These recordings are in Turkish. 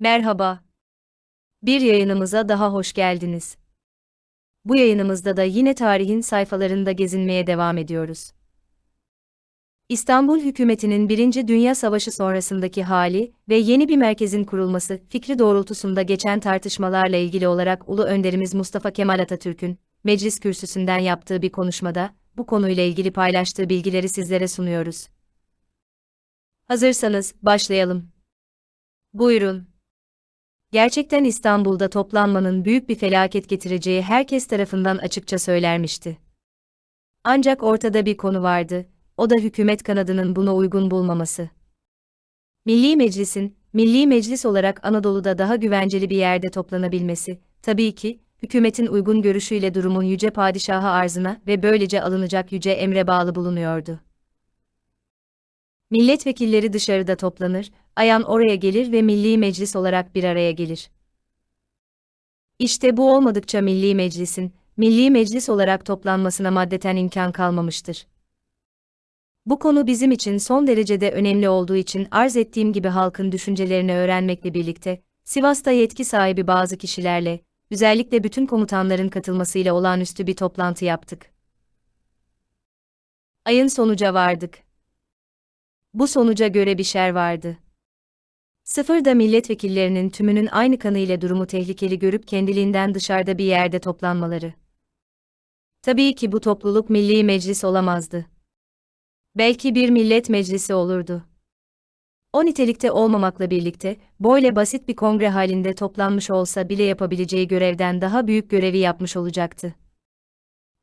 Merhaba. Bir yayınımıza daha hoş geldiniz. Bu yayınımızda da yine tarihin sayfalarında gezinmeye devam ediyoruz. İstanbul hükümetinin Birinci Dünya Savaşı sonrasındaki hali ve yeni bir merkezin kurulması fikri doğrultusunda geçen tartışmalarla ilgili olarak Ulu Önderimiz Mustafa Kemal Atatürk'ün meclis kürsüsünden yaptığı bir konuşmada bu konuyla ilgili paylaştığı bilgileri sizlere sunuyoruz. Hazırsanız başlayalım. Buyurun. Gerçekten İstanbul'da toplanmanın büyük bir felaket getireceği herkes tarafından açıkça söylermişti. Ancak ortada bir konu vardı, o da hükümet kanadının buna uygun bulmaması. Milli Meclis'in, Milli Meclis olarak Anadolu'da daha güvenceli bir yerde toplanabilmesi, tabii ki, hükümetin uygun görüşüyle durumun yüce padişaha arzına ve böylece alınacak yüce emre bağlı bulunuyordu. Milletvekilleri dışarıda toplanır, ayan oraya gelir ve Milli Meclis olarak bir araya gelir. İşte bu olmadıkça Milli Meclis'in, Milli Meclis olarak toplanmasına maddeten imkan kalmamıştır. Bu konu bizim için son derecede önemli olduğu için arz ettiğim gibi halkın düşüncelerini öğrenmekle birlikte, Sivas'ta yetki sahibi bazı kişilerle, özellikle bütün komutanların katılmasıyla olağanüstü bir toplantı yaptık. Ayın sonuca vardık. Bu sonuca göre bir şer vardı. Sıfırda milletvekillerinin tümünün aynı kanıyla durumu tehlikeli görüp kendiliğinden dışarıda bir yerde toplanmaları. Tabii ki bu topluluk milli meclis olamazdı. Belki bir millet meclisi olurdu. O nitelikte olmamakla birlikte, böyle basit bir kongre halinde toplanmış olsa bile yapabileceği görevden daha büyük görevi yapmış olacaktı.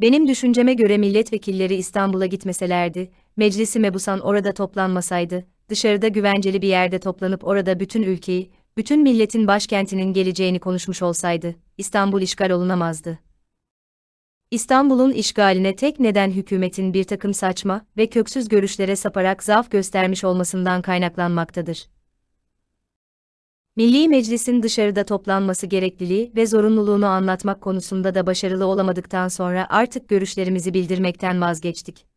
Benim düşünceme göre milletvekilleri İstanbul'a gitmeselerdi, meclisi mebusan orada toplanmasaydı, dışarıda güvenceli bir yerde toplanıp orada bütün ülkeyi, bütün milletin başkentinin geleceğini konuşmuş olsaydı, İstanbul işgal olunamazdı. İstanbul'un işgaline tek neden hükümetin bir takım saçma ve köksüz görüşlere saparak zaaf göstermiş olmasından kaynaklanmaktadır. Milli Meclis'in dışarıda toplanması gerekliliği ve zorunluluğunu anlatmak konusunda da başarılı olamadıktan sonra artık görüşlerimizi bildirmekten vazgeçtik.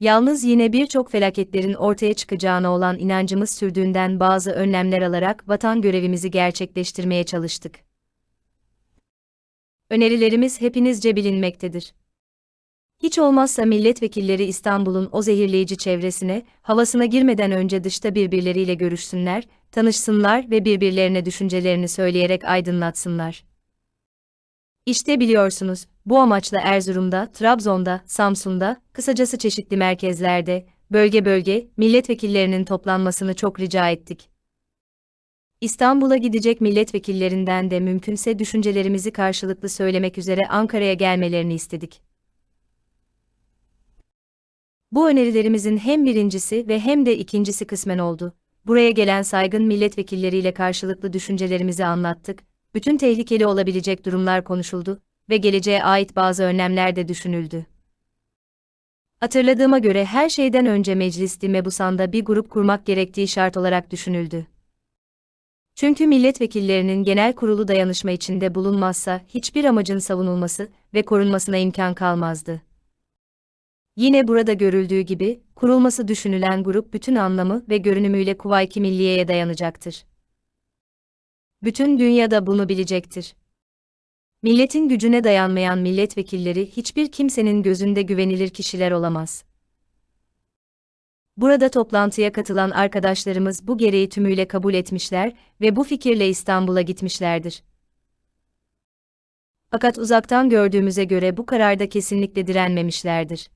Yalnız yine birçok felaketlerin ortaya çıkacağına olan inancımız sürdüğünden bazı önlemler alarak vatan görevimizi gerçekleştirmeye çalıştık. Önerilerimiz hepinizce bilinmektedir. Hiç olmazsa milletvekilleri İstanbul'un o zehirleyici çevresine, havasına girmeden önce dışta birbirleriyle görüşsünler, tanışsınlar ve birbirlerine düşüncelerini söyleyerek aydınlatsınlar. İşte biliyorsunuz, bu amaçla Erzurum'da, Trabzon'da, Samsun'da, kısacası çeşitli merkezlerde, bölge bölge, milletvekillerinin toplanmasını çok rica ettik. İstanbul'a gidecek milletvekillerinden de mümkünse düşüncelerimizi karşılıklı söylemek üzere Ankara'ya gelmelerini istedik. Bu önerilerimizin hem birincisi ve hem de ikincisi kısmen oldu. Buraya gelen saygın milletvekilleriyle karşılıklı düşüncelerimizi anlattık, bütün tehlikeli olabilecek durumlar konuşuldu ve geleceğe ait bazı önlemler de düşünüldü. Hatırladığıma göre her şeyden önce meclis Mebusan'da bir grup kurmak gerektiği şart olarak düşünüldü. Çünkü milletvekillerinin genel kurulu dayanışma içinde bulunmazsa hiçbir amacın savunulması ve korunmasına imkan kalmazdı. Yine burada görüldüğü gibi, kurulması düşünülen grup bütün anlamı ve görünümüyle Kuvayki Milliye'ye dayanacaktır. Bütün dünyada bunu bilecektir. Milletin gücüne dayanmayan milletvekilleri hiçbir kimsenin gözünde güvenilir kişiler olamaz. Burada toplantıya katılan arkadaşlarımız bu gereği tümüyle kabul etmişler ve bu fikirle İstanbul'a gitmişlerdir. Fakat uzaktan gördüğümüze göre bu kararda kesinlikle direnmemişlerdir.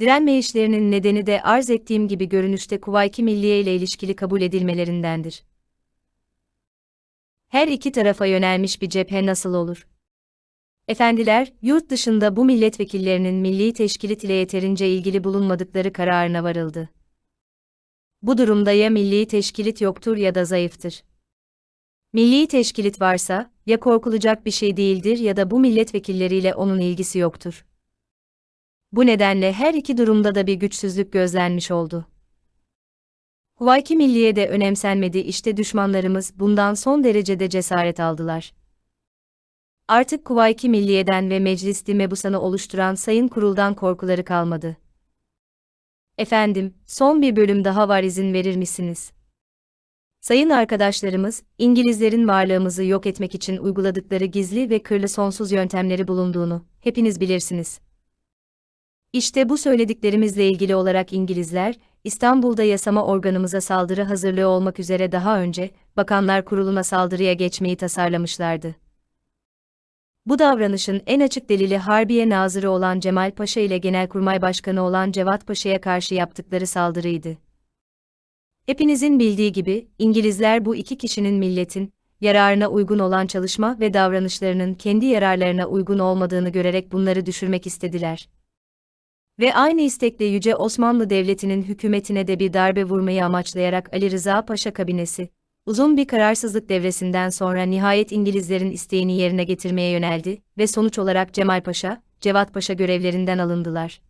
Direnmeyişlerinin nedeni de arz ettiğim gibi görünüşte Kuvayki Milliye ile ilişkili kabul edilmelerindendir. Her iki tarafa yönelmiş bir cephe nasıl olur? Efendiler, yurt dışında bu milletvekillerinin milli teşkilit ile yeterince ilgili bulunmadıkları kararına varıldı. Bu durumda ya milli teşkilit yoktur ya da zayıftır. Milli teşkilit varsa, ya korkulacak bir şey değildir ya da bu milletvekilleriyle onun ilgisi yoktur. Bu nedenle her iki durumda da bir güçsüzlük gözlenmiş oldu. Huvayki Milliye de önemsenmedi işte düşmanlarımız bundan son derecede cesaret aldılar. Artık Kuvayki Milliye'den ve Meclis-i Mebusan'ı oluşturan sayın kuruldan korkuları kalmadı. Efendim, son bir bölüm daha var izin verir misiniz? Sayın arkadaşlarımız, İngilizlerin varlığımızı yok etmek için uyguladıkları gizli ve kırlı sonsuz yöntemleri bulunduğunu hepiniz bilirsiniz. İşte bu söylediklerimizle ilgili olarak İngilizler, İstanbul'da yasama organımıza saldırı hazırlığı olmak üzere daha önce, Bakanlar Kurulu'na saldırıya geçmeyi tasarlamışlardı. Bu davranışın en açık delili Harbiye Nazırı olan Cemal Paşa ile Genelkurmay Başkanı olan Cevat Paşa'ya karşı yaptıkları saldırıydı. Hepinizin bildiği gibi, İngilizler bu iki kişinin milletin, yararına uygun olan çalışma ve davranışlarının kendi yararlarına uygun olmadığını görerek bunları düşürmek istediler. Ve aynı istekle Yüce Osmanlı Devleti'nin hükümetine de bir darbe vurmayı amaçlayarak Ali Rıza Paşa kabinesi, uzun bir kararsızlık devresinden sonra nihayet İngilizlerin isteğini yerine getirmeye yöneldi ve sonuç olarak Cemal Paşa, Cevat Paşa görevlerinden alındılar.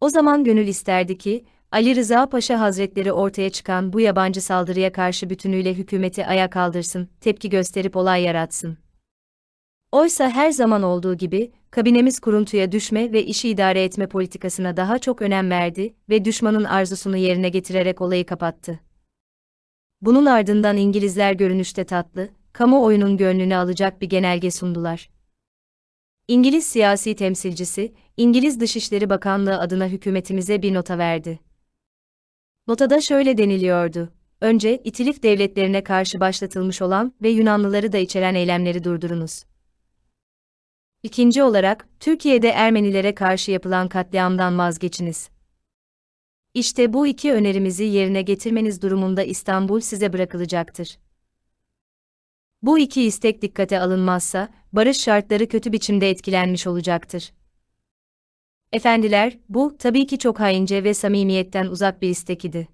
O zaman gönül isterdi ki, Ali Rıza Paşa Hazretleri ortaya çıkan bu yabancı saldırıya karşı bütünüyle hükümeti ayağa kaldırsın, tepki gösterip olay yaratsın. Oysa her zaman olduğu gibi, kabinemiz kuruntuya düşme ve işi idare etme politikasına daha çok önem verdi ve düşmanın arzusunu yerine getirerek olayı kapattı. Bunun ardından İngilizler görünüşte tatlı, kamuoyunun gönlünü alacak bir genelge sundular. İngiliz siyasi temsilcisi, İngiliz Dışişleri Bakanlığı adına hükümetimize bir nota verdi. Notada şöyle deniliyordu. Önce, İtilif devletlerine karşı başlatılmış olan ve Yunanlıları da içeren eylemleri durdurunuz. İkinci olarak, Türkiye'de Ermenilere karşı yapılan katliamdan vazgeçiniz. İşte bu iki önerimizi yerine getirmeniz durumunda İstanbul size bırakılacaktır. Bu iki istek dikkate alınmazsa, barış şartları kötü biçimde etkilenmiş olacaktır. Efendiler, bu tabii ki çok haince ve samimiyetten uzak bir istek idi.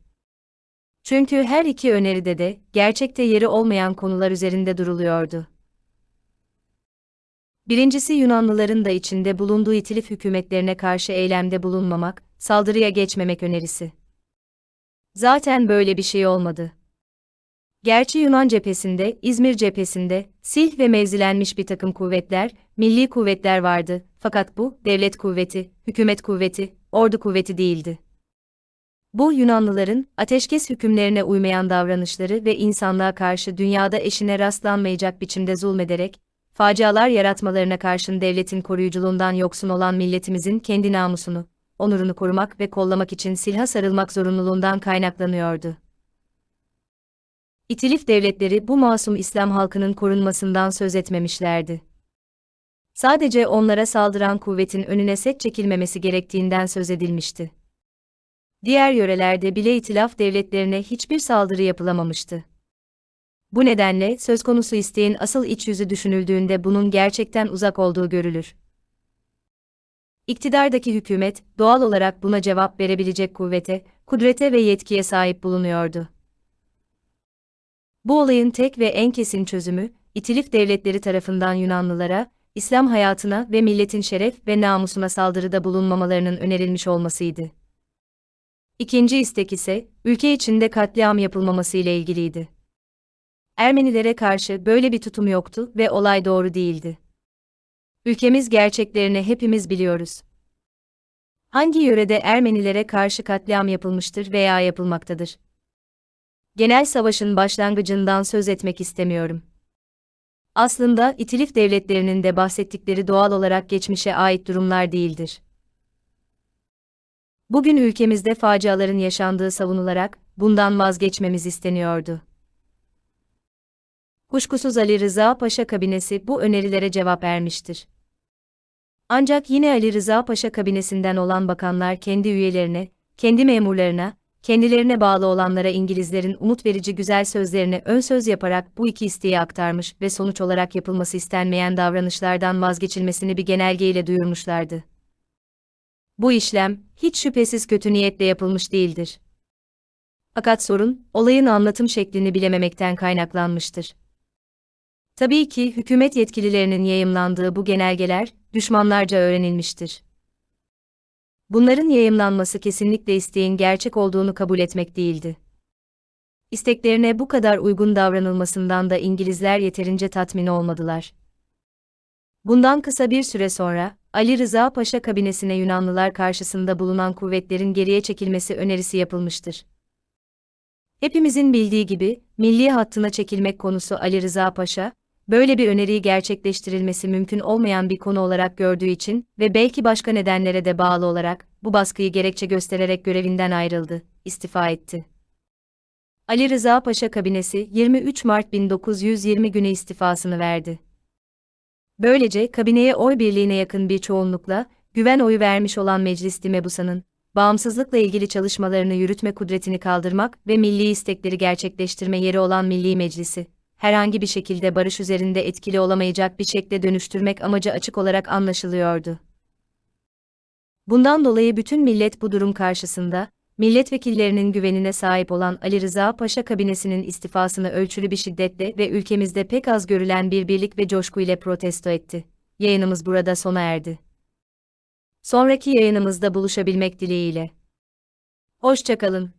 Çünkü her iki öneride de gerçekte yeri olmayan konular üzerinde duruluyordu. Birincisi Yunanlıların da içinde bulunduğu itilif hükümetlerine karşı eylemde bulunmamak, saldırıya geçmemek önerisi. Zaten böyle bir şey olmadı. Gerçi Yunan cephesinde, İzmir cephesinde, sil ve mevzilenmiş bir takım kuvvetler, milli kuvvetler vardı, fakat bu, devlet kuvveti, hükümet kuvveti, ordu kuvveti değildi. Bu Yunanlıların, ateşkes hükümlerine uymayan davranışları ve insanlığa karşı dünyada eşine rastlanmayacak biçimde zulmederek, facialar yaratmalarına karşın devletin koruyuculuğundan yoksun olan milletimizin kendi namusunu, onurunu korumak ve kollamak için silha sarılmak zorunluluğundan kaynaklanıyordu. İtilif devletleri bu masum İslam halkının korunmasından söz etmemişlerdi. Sadece onlara saldıran kuvvetin önüne set çekilmemesi gerektiğinden söz edilmişti. Diğer yörelerde bile itilaf devletlerine hiçbir saldırı yapılamamıştı. Bu nedenle söz konusu isteğin asıl iç yüzü düşünüldüğünde bunun gerçekten uzak olduğu görülür. İktidardaki hükümet, doğal olarak buna cevap verebilecek kuvvete, kudrete ve yetkiye sahip bulunuyordu. Bu olayın tek ve en kesin çözümü, İtilif devletleri tarafından Yunanlılara, İslam hayatına ve milletin şeref ve namusuna saldırıda bulunmamalarının önerilmiş olmasıydı. İkinci istek ise, ülke içinde katliam yapılmaması ile ilgiliydi. Ermenilere karşı böyle bir tutum yoktu ve olay doğru değildi. Ülkemiz gerçeklerini hepimiz biliyoruz. Hangi yörede Ermenilere karşı katliam yapılmıştır veya yapılmaktadır? Genel savaşın başlangıcından söz etmek istemiyorum. Aslında İtilif devletlerinin de bahsettikleri doğal olarak geçmişe ait durumlar değildir. Bugün ülkemizde faciaların yaşandığı savunularak bundan vazgeçmemiz isteniyordu. Kuşkusuz Ali Rıza Paşa kabinesi bu önerilere cevap vermiştir. Ancak yine Ali Rıza Paşa kabinesinden olan bakanlar kendi üyelerine, kendi memurlarına, kendilerine bağlı olanlara İngilizlerin umut verici güzel sözlerini ön söz yaparak bu iki isteği aktarmış ve sonuç olarak yapılması istenmeyen davranışlardan vazgeçilmesini bir genelgeyle duyurmuşlardı. Bu işlem, hiç şüphesiz kötü niyetle yapılmış değildir. Fakat sorun, olayın anlatım şeklini bilememekten kaynaklanmıştır. Tabii ki hükümet yetkililerinin yayımlandığı bu genelgeler, düşmanlarca öğrenilmiştir. Bunların yayımlanması kesinlikle isteğin gerçek olduğunu kabul etmek değildi. İsteklerine bu kadar uygun davranılmasından da İngilizler yeterince tatmin olmadılar. Bundan kısa bir süre sonra, Ali Rıza Paşa kabinesine Yunanlılar karşısında bulunan kuvvetlerin geriye çekilmesi önerisi yapılmıştır. Hepimizin bildiği gibi, milli hattına çekilmek konusu Ali Rıza Paşa, böyle bir öneriyi gerçekleştirilmesi mümkün olmayan bir konu olarak gördüğü için ve belki başka nedenlere de bağlı olarak, bu baskıyı gerekçe göstererek görevinden ayrıldı, istifa etti. Ali Rıza Paşa kabinesi 23 Mart 1920 günü istifasını verdi. Böylece kabineye oy birliğine yakın bir çoğunlukla, güven oyu vermiş olan Meclis Mebusa'nın, bağımsızlıkla ilgili çalışmalarını yürütme kudretini kaldırmak ve milli istekleri gerçekleştirme yeri olan Milli Meclisi, herhangi bir şekilde barış üzerinde etkili olamayacak bir şekle dönüştürmek amacı açık olarak anlaşılıyordu. Bundan dolayı bütün millet bu durum karşısında, milletvekillerinin güvenine sahip olan Ali Rıza Paşa kabinesinin istifasını ölçülü bir şiddetle ve ülkemizde pek az görülen bir birlik ve coşku ile protesto etti. Yayınımız burada sona erdi. Sonraki yayınımızda buluşabilmek dileğiyle. Hoşçakalın.